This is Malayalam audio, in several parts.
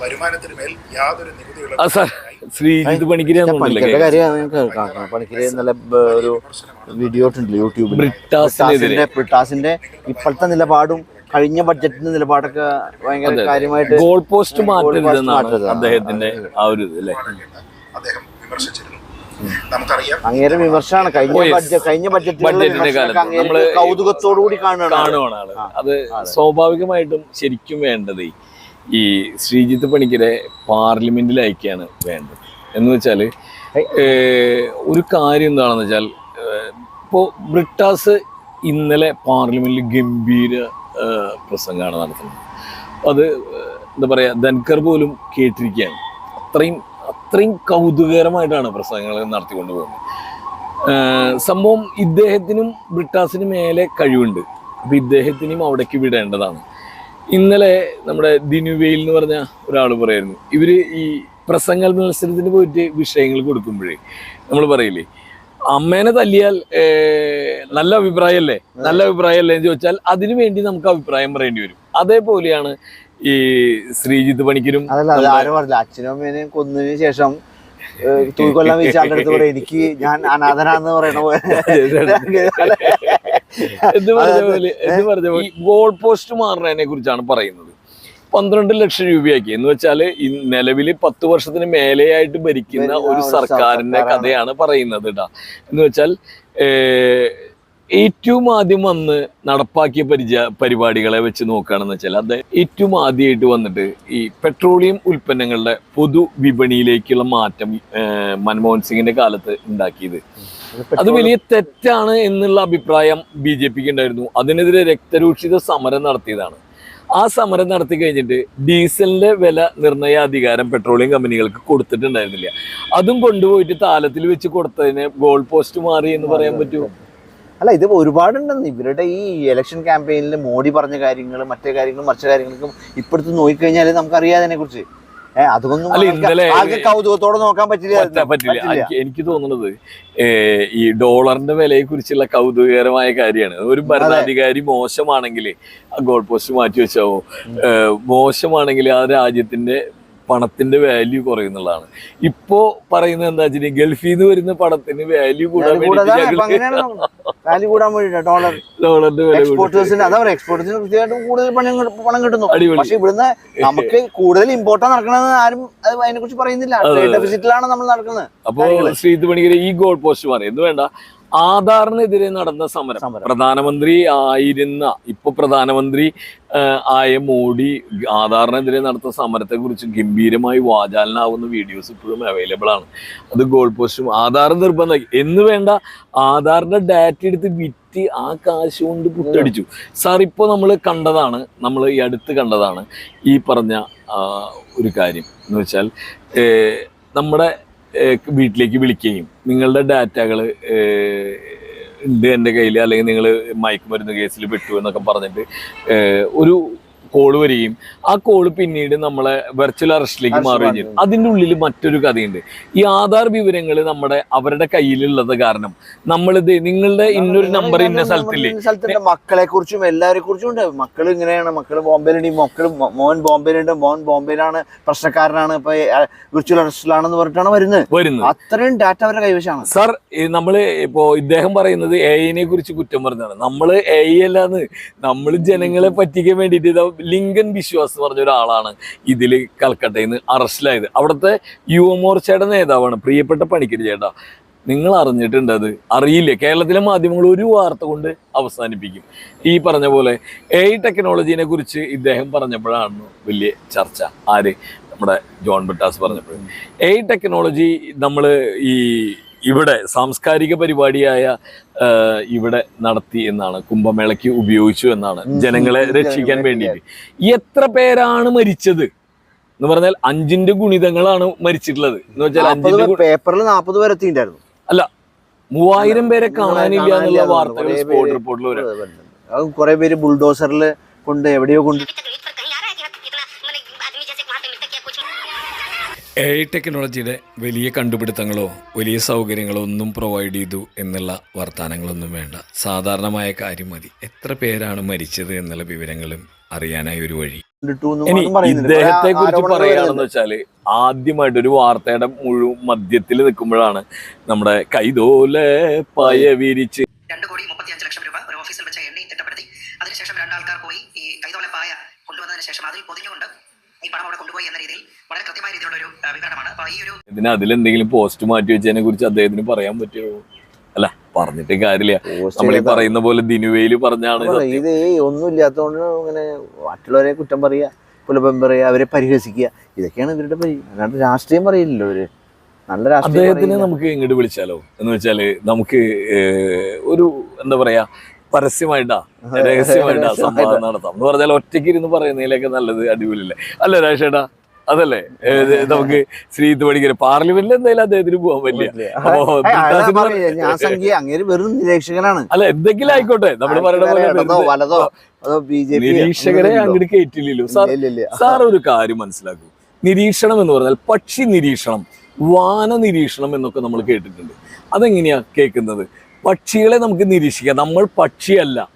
വരുമാനത്തിന് മേൽ യാതൊരു സാർ നല്ല ഒരു വീഡിയോ യൂട്യൂബിൽ ബ്രിട്ടാസിന്റെ ബ്രിട്ടാസിന്റെ ഇപ്പോഴത്തെ നിലപാടും കഴിഞ്ഞ ബഡ്ജറ്റിന്റെ നിലപാടൊക്കെ ഭയങ്കര കാര്യമായിട്ട് ഗോൾ പോസ്റ്റ് മാറ്റരുതെന്നാണ് മാറ്റരുത്. അദ്ദേഹത്തിന്റെ ആ ഒരു ഇത് അദ്ദേഹം വിമർശിച്ചിരുന്നു. നമുക്കറിയാം അങ്ങേരെ വിമർശനമാണ് കഴിഞ്ഞ Oh, ബഡ്ജറ്റ് കഴിഞ്ഞ ബഡ്ജറ്റിന്റെ കാലത്ത് കൗതുകത്തോടു കൂടി കാണുകയാണ്. അത്. സ്വാഭാവികമായിട്ടും ശരിക്കും വേണ്ടത് ഈ ശ്രീജിത്ത് പണിക്കരെ പാർലമെന്റിൽ അയക്കുകയാണ് വേണ്ടത്. എന്ന് വെച്ചാൽ ഒരു കാര്യം എന്താണെന്ന് വെച്ചാൽ ഇപ്പോൾ ബ്രിട്ടാസ് ഇന്നലെ പാർലമെന്റിൽ ഗംഭീര പ്രസംഗമാണ് നടത്തുന്നത്. അത് എന്താ പറയുക ധൻകർ പോലും കേട്ടിരിക്കുകയാണ്. അത്രയും അത്രയും കൗതുകകരമായിട്ടാണ് പ്രസംഗങ്ങൾ നടത്തിക്കൊണ്ട് പോകുന്നത്. സംഭവം ഇദ്ദേഹത്തിനും ബ്രിട്ടാസിനും മേലെ കഴിവുണ്ട്. അപ്പം ഇദ്ദേഹത്തിനും അവിടേക്ക് വിടേണ്ടതാണ്. ഇന്നലെ നമ്മുടെ ദിനുവേയിൽ എന്ന് പറഞ്ഞ ഒരാൾ പറയായിരുന്നു. ഇവർ ഈ പ്രസംഗ മത്സരത്തിന് പോയിട്ട് വിഷയങ്ങൾ കൊടുക്കുമ്പോഴേ നമ്മൾ പറയില്ലേ അമ്മേനെ തല്ലിയാൽ നല്ല അഭിപ്രായമല്ലേ? നല്ല അഭിപ്രായമല്ലേ? എന്ന് ചോദിച്ചാൽ അതിനു വേണ്ടി നമുക്ക് അഭിപ്രായം പറയേണ്ടി വരും. അതേപോലെയാണ് ഈ ശ്രീജിത്ത് പണിക്കരും അച്ഛനും അമ്മേനെയും കൊന്നതിന് ശേഷം തൂക്കൊല്ലാൻ വീശ അടുത്ത് പറയാം എനിക്ക് ഞാൻ അനാഥനാന്ന് പറയണ പോലെ. എന്ന് പറഞ്ഞ പോലെ എന്ന് പറഞ്ഞ പോലെ ഈ ഗോൾ പോസ്റ്റ് മാറുന്നതിനെ കുറിച്ചാണ് പറയുന്നത്. പന്ത്രണ്ട് ലക്ഷം രൂപയാക്കി. എന്ന് വെച്ചാൽ നിലവിൽ പത്ത് വർഷത്തിന് മേലെയായിട്ട് ഭരിക്കുന്ന ഭരിക്കുന്ന ഒരു സർക്കാരിന്റെ കഥയാണ് പറയുന്നത് കേട്ടാ എന്ന് വെച്ചാൽ ഏർ, ഏറ്റവും ആദ്യം വന്ന് നടപ്പാക്കിയ പരിച പരിപാടികളെ വെച്ച് നോക്കുകയാണെന്ന് വെച്ചാൽ അത് ഏറ്റവും ആദ്യമായിട്ട് വന്നിട്ട് ഈ പെട്രോളിയം ഉൽപ്പന്നങ്ങളുടെ പൊതു വിപണിയിലേക്കുള്ള മാറ്റം മൻമോഹൻ സിംഗിന്റെ കാലത്ത് ഉണ്ടാക്കിയത്. അത് വലിയ തെറ്റാണ് എന്നുള്ള അഭിപ്രായം ബി ജെ പിക്ക് ഉണ്ടായിരുന്നു. അതിനെതിരെ രക്തരൂക്ഷിത സമരം നടത്തിയതാണ്. ആ സമരം നടത്തി കഴിഞ്ഞിട്ട് ഡീസലിന്റെ വില നിർണയ അധികാരം പെട്രോളിയം കമ്പനികൾക്ക് കൊടുത്തിട്ടുണ്ടായിരുന്നില്ല. അതും കൊണ്ടുപോയിട്ട് താലത്തിൽ വെച്ച് കൊടുത്തതിന് ഗോൾ പോസ്റ്റ് മാറി എന്ന് പറയാൻ പറ്റുമോ അല്ല ഇത് ഒരുപാടുണ്ടെന്ന്. ഇവരുടെ ഈ ഇലക്ഷൻ ക്യാമ്പയിനിൽ മോഡി പറഞ്ഞ കാര്യങ്ങൾ മറ്റേ കാര്യങ്ങളും മറിച്ച കാര്യങ്ങൾക്കും ഇപ്പോഴത്തെ നോക്കിക്കഴിഞ്ഞാൽ നമുക്കറിയാം അതിനെ കുറിച്ച് ഏഹ് അതൊന്നും കൗതുകത്തോടെ നോക്കാൻ പറ്റില്ല. എനിക്ക് തോന്നുന്നത് ഈ ഡോളറിന്റെ വിലയെ കുറിച്ചുള്ള കൗതുകകരമായ കാര്യമാണ്. ഒരു ഭരണാധികാരി മോശമാണെങ്കിൽ ആ ഗോൾ പോസ്റ്റ് മാറ്റി വെച്ചാവോ? മോശമാണെങ്കിൽ ആ രാജ്യത്തിന്റെ പണത്തിന്റെ വാല്യൂ കുറയുന്നുള്ളതാണ്. ഇപ്പോ പറയുന്നത് എന്താ വെച്ചിട്ടുണ്ടെങ്കിൽ ഗൾഫിൽ നിന്ന് വരുന്ന പണത്തിന് വാല്യൂ കൂടാൻ വേണ്ടിയിട്ട് വാല്യൂ കൂടാൻ വേണ്ടിട്ട് ഡോളർ ഡോളറിന്റെ വില കൂടും. എക്സ്പോർട്ടേഴ്സിന് അതാ പറയുക എക്സ്പോർട്ടേഴ്സിന് കൃത്യമായിട്ടും കൂടുതൽ പണം കിട്ടും- പണം കിട്ടുന്നു അടിപൊളി. പക്ഷെ ഇവിടുന്ന് നമുക്ക് കൂടുതൽ ഇമ്പോർട്ടാ നടക്കണമെന്ന് ആരും അത് അതിനെ കുറിച്ച് പറയുന്നില്ല ഡെഫിസിറ്റിലാണ് നമ്മൾ നടക്കുന്നത് അപ്പോ ശ്രീത് പണിക്കര് ഈ ഗോൾ പോസ്റ്റ് മാറി. എന്ത് വേണ്ട? ആധാറിനെതിരെ നടന്ന സമരം. പ്രധാനമന്ത്രി ആയിരുന്ന ഇപ്പൊ പ്രധാനമന്ത്രി ആയ മോഡി ആധാറിനെതിരെ നടത്തുന്ന സമരത്തെ കുറിച്ച് ഗംഭീരമായി വാചാലനാവുന്ന വീഡിയോസ് ഇപ്പോഴും അവൈലബിൾ ആണ്. അത് ഗോൾ പോസ്റ്റും ആധാർ നിർബന്ധമായി. എന്ന് വേണ്ട ആധാറിന്റെ ഡാറ്റ എടുത്ത് വിറ്റ് ആ കാശ് കൊണ്ട് പുട്ടടിച്ചു. സാർ ഇപ്പോൾ നമ്മൾ കണ്ടതാണ് നമ്മൾ ഈ അടുത്ത് കണ്ടതാണ് ഈ പറഞ്ഞ ഒരു കാര്യം. എന്ന് വെച്ചാൽ നമ്മുടെ വീട്ടിലേക്ക് വിളിക്കുകയും നിങ്ങളുടെ ഡാറ്റകൾ ഉണ്ട് എന്റെ കയ്യിൽ അല്ലെങ്കിൽ നിങ്ങൾ മയക്കുമരുന്ന് കേസിൽ പെട്ടു എന്നൊക്കെ പറഞ്ഞിട്ട് ഒരു കോൾ വരികയും ആ കോൾ പിന്നീട് നമ്മളെ വെർച്വൽ അറസ്റ്റിലേക്ക് മാറുകയും ചെയ്യും. അതിന്റെ ഉള്ളിൽ മറ്റൊരു കഥയുണ്ട്. ഈ ആധാർ വിവരങ്ങൾ നമ്മുടെ അവരുടെ കയ്യിലുള്ളത് കാരണം നമ്മളിത് നിങ്ങളുടെ ഇന്നൊരു നമ്പർ ഇന്ന സ്ഥലത്തില്ലേ സ്ഥലത്തിന്റെ മക്കളെ കുറിച്ചും എല്ലാവരെ കുറിച്ചും ഉണ്ട്. മക്കൾ ഇങ്ങനെയാണ്. മക്കൾ ബോംബെയിലുണ്ട്. മക്കൾ മോൻ ബോംബെയിലുണ്ട്. മോൻ ബോംബെയിലാണ്. പ്രശ്നക്കാരനാണ്. ഇപ്പൊ വെർച്വൽ അറസ്റ്റിലാണെന്ന് പറഞ്ഞിട്ടാണ് വരുന്നത്. വരുന്നത്. അത്രയും ഡാറ്റ അവരുടെ കൈവശമാണ്. സാർ നമ്മൾ ഇപ്പോ ഇദ്ദേഹം പറയുന്നത് എ കുറിച്ച് കുറ്റം പറഞ്ഞതാണ്. നമ്മൾ എ അല്ലാന്ന്. നമ്മൾ ജനങ്ങളെ പറ്റിക്കാൻ വേണ്ടിയിട്ട് ലിങ്കൻ വിശ്വാസ് പറഞ്ഞ ഒരാളാണ് ഇതിൽ കൽക്കട്ടയിൽ നിന്ന് അറസ്റ്റിലായത്. അവിടുത്തെ യുവമോർച്ചയുടെ നേതാവാണ് പ്രിയപ്പെട്ട പണിക്കർ ചേട്ടാ. നിങ്ങൾ അറിഞ്ഞിട്ടുണ്ട് അത്. അറിയില്ല. കേരളത്തിലെ മാധ്യമങ്ങൾ ഒരു വാർത്ത കൊണ്ട് അവസാനിപ്പിക്കും. ഈ പറഞ്ഞ പോലെ എ ടെക്നോളജീനെ കുറിച്ച് ഇദ്ദേഹം പറഞ്ഞപ്പോഴാണ് വലിയ ചർച്ച. ആര്? നമ്മുടെ ജോൺ ബിട്ടാസ് പറഞ്ഞപ്പോൾ എ ടെക്നോളജി നമ്മൾ ഈ ഇവിടെ സാംസ്കാരിക പരിപാടിയായ ഇവിടെ നടത്തി എന്നാണ് കുംഭമേളയ്ക്ക് ഉപയോഗിച്ചു എന്നാണ് ജനങ്ങളെ രക്ഷിക്കാൻ വേണ്ടി വേണ്ടിയിട്ട്. എത്ര പേരാണ് മരിച്ചത് എന്ന് പറഞ്ഞാൽ അഞ്ചിന്റെ ഗുണിതങ്ങളാണ് മരിച്ചിട്ടുള്ളത്. എന്ന് വെച്ചാൽ അഞ്ചിന്റെ ഗു- പേപ്പറിൽ നാൽപ്പത് പേരെ എത്തിയിട്ടുണ്ടായിരുന്നു. മൂവായിരം പേരെ കാണാനില്ല എന്നുള്ള വാർത്തകൾ സ്പോട്ട് റിപ്പോർട്ടിൽ വരും. കുറെ പേര് ബുൾഡോസറിൽ കൊണ്ട് എവിടെയോ കൊണ്ട് എ ഐ ടെക്നോളജിയുടെ വലിയ കണ്ടുപിടുത്തങ്ങളോ വലിയ സൗകര്യങ്ങളോ ഒന്നും പ്രൊവൈഡ് ചെയ്തു എന്നുള്ള വർത്തമാനങ്ങളൊന്നും വേണ്ട. സാധാരണമായ കാര്യം മതി. എത്ര പേരാണ് മരിച്ചത് എന്നുള്ള വിവരങ്ങളും അറിയാനായി ഒരു വഴി. ഇനി ഇദ്ദേഹത്തെ കുറിച്ച് പറയുകയാണെന്ന് വെച്ചാൽ ആദ്യമായിട്ട് ഒരു വാർത്തയുടെ മുഴുവൻ മധ്യത്തിൽ നിൽക്കുമ്പോഴാണ് നമ്മുടെ കൈതോല പയ വിരിച്ച് രണ്ട് കോടി മുപ്പത്തിയഞ്ച് ലക്ഷം രൂപ ഒരു ഓഫീസിൽ വെച്ച എണ്ണി തിട്ടപ്പെടുത്തി. അതിനുശേഷം രണ്ടാൾക്കാർ പോയി ഈ കൈതോലപ്പായ കൊണ്ടുവന്നതിന് ശേഷം അതിൽ പൊതിഞ്ഞുകൊണ്ട് ഈ പണം അവിടെ എന്ന രീതിയിൽ വളരെ കൃത്യമായ രീതിയിലുള്ള ഒരു ആ, ഈ ഒരു ഇതിന് അതിലെന്തെങ്കിലും പോസ്റ്റ് മാറ്റി വെച്ചതിനെ കുറിച്ച് അദ്ദേഹത്തിന് പറയാൻ പറ്റുമോ? അല്ല പറഞ്ഞിട്ട് കാര്യമില്ല. നമ്മൾ ഈ പറയുന്ന പോലെ ദിനുവേലി പറഞ്ഞാണ്. ഇത് ഒന്നും ഇല്ലാത്തതുകൊണ്ട് ഇങ്ങനെ മറ്റുള്ളവരെ കുറ്റം പറയുക പുലഭം പറയുക അവരെ പരിഹസിക്കുക ഇതൊക്കെയാണ് ഇവരുടെ പരി അല്ലാണ്ട് രാഷ്ട്രീയം പറയില്ലല്ലോ അവർ നല്ല രാഷ്ട്രീയം അദ്ദേഹത്തിനെ നമുക്ക് ഇങ്ങോട്ട് വിളിച്ചാലോ? എന്ന് വെച്ചാൽ നമുക്ക് ഒരു എന്താ പറയാ പരസ്യമായിട്ടാ രഹസ്യമായിട്ടാ സംവാദം നടത്താം എന്ന് പറഞ്ഞാൽ ഒറ്റയ്ക്ക് ഇരുന്ന് പറയുന്നതിലൊക്കെ നല്ലത് അടിപൊളിയല്ലേ? അല്ല രാജേട്ടാ? അതല്ലേ? നമുക്ക് ശ്രീത്ത് പണിക്കര് പാർലമെന്റിൽ എന്തായാലും അദ്ദേഹത്തിന് പോകാൻ പറ്റില്ല. ഞാൻ സംഖ്യ അങ്ങേര് വെറും നിരീക്ഷകനാണ്. അല്ല എന്തെങ്കിലും ആയിക്കോട്ടെ. നമ്മൾ പറയുന്ന വലതോ അതോ ബി ജെ പി നിരീക്ഷകരെ അങ്ങോട്ട് കയറ്റില്ലല്ലോ സാർ സാർ ഒരു കാര്യം മനസ്സിലാക്കൂ. നിരീക്ഷണം എന്ന് പറഞ്ഞാൽ പക്ഷി നിരീക്ഷണം വാന നിരീക്ഷണം എന്നൊക്കെ നമ്മൾ കേട്ടിട്ടുണ്ട്. അതെങ്ങനെയാ കേൾക്കുന്നത്? പക്ഷികളെ നമുക്ക് നിരീക്ഷിക്കാം. നമ്മൾ പക്ഷിയല്ല.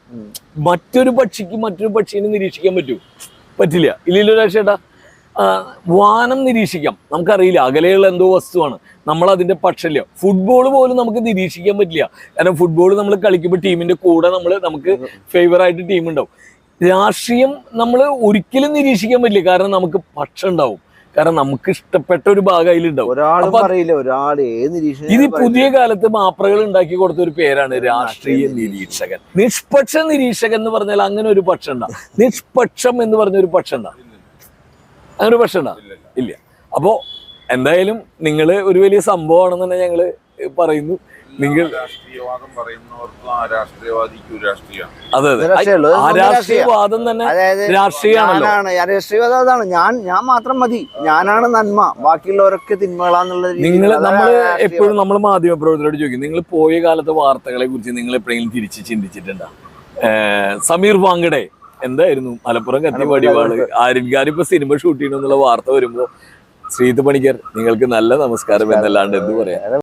മറ്റൊരു പക്ഷിക്ക് മറ്റൊരു പക്ഷീനെ നിരീക്ഷിക്കാൻ പറ്റൂ? പറ്റില്ല. ഇല്ലല്ലോ രാജേട്ടാ. വാനം നിരീക്ഷിക്കാം. നമുക്കറിയില്ല. അകലെയുള്ള എന്തോ വസ്തുവാണ്. നമ്മൾ അതിന്റെ പക്ഷല്ല ഫുട്ബോൾ പോലും നമുക്ക് നിരീക്ഷിക്കാൻ പറ്റില്ല. കാരണം ഫുട്ബോൾ നമ്മൾ കളിക്കുമ്പോൾ ടീമിന്റെ കൂടെ നമ്മൾ നമുക്ക് ഫേവർ ആയിട്ട് ടീം രാഷ്ട്രീയം നമ്മൾ ഒരിക്കലും നിരീക്ഷിക്കാൻ പറ്റില്ല. കാരണം നമുക്ക് പക്ഷം ഉണ്ടാവും. കാരണം നമുക്ക് ഇഷ്ടപ്പെട്ട ഒരു ഭാഗം അതിലുണ്ടാവും. ഒരാളും ഒരാൾ ഇത് പുതിയ കാലത്ത് മാപ്രകൾ ഉണ്ടാക്കി കൊടുത്ത ഒരു പേരാണ് രാഷ്ട്രീയ നിരീക്ഷകൻ. നിഷ്പക്ഷ നിരീക്ഷകൻ എന്ന് പറഞ്ഞാൽ അങ്ങനെ ഒരു പക്ഷം ഉണ്ടാ? നിഷ്പക്ഷം എന്ന് പറഞ്ഞ ഒരു പക്ഷം ഉണ്ടാ? അങ്ങനെ ഒരു പക്ഷം ഉണ്ടാ? ഇല്ല. അപ്പോ എന്തായാലും നിങ്ങൾ ഒരു വലിയ സംഭവമാണെന്ന് തന്നെ ഞങ്ങൾ പറയുന്നു. നിങ്ങൾ രാഷ്ട്രീയവാദം പറയുന്നവർക്ക് ആ രാഷ്ട്രീയവാദിക്കും രാഷ്ട്രീയമാണ് അതെ രാഷ്ട്രീയവാദം തന്നെ അതായത് രാഷ്ട്രീയമാണല്ലോ. ഞാൻ രാഷ്ട്രീയവാദം അതാണ്. ഞാൻ ഞാൻ മാത്രം മതി. ഞാനാണ് നന്മ. ബാക്കിയുള്ളവരൊക്കെ തിന്മകളാന്നുള്ള രീതിയിൽ നിങ്ങൾ നമ്മൾ എപ്പോഴും നമ്മൾ മാധ്യമപ്രവർത്തകരോട് ചോദിക്കും നിങ്ങൾ പോയ കാലത്തെ വാർത്തകളെ കുറിച്ച് നിങ്ങൾ എപ്പോഴെങ്കിലും തിരിച്ച് ചിന്തിച്ചിട്ടുണ്ടോ? സമീർ വാങ്കടെ എന്തായിരുന്നു? മലപ്പുറം കത്തിവടിവാൾ ആര്യൻകാർ ഇപ്പൊ സിനിമ ഷൂട്ട് ചെയ്യണമെന്നുള്ള വാർത്ത വരുമ്പോ ശ്രീത് പണിക്കർ നിങ്ങൾക്ക് നല്ല നമസ്കാരം. എന്നല്ലാണ്ട് എന്ത് പറയാം?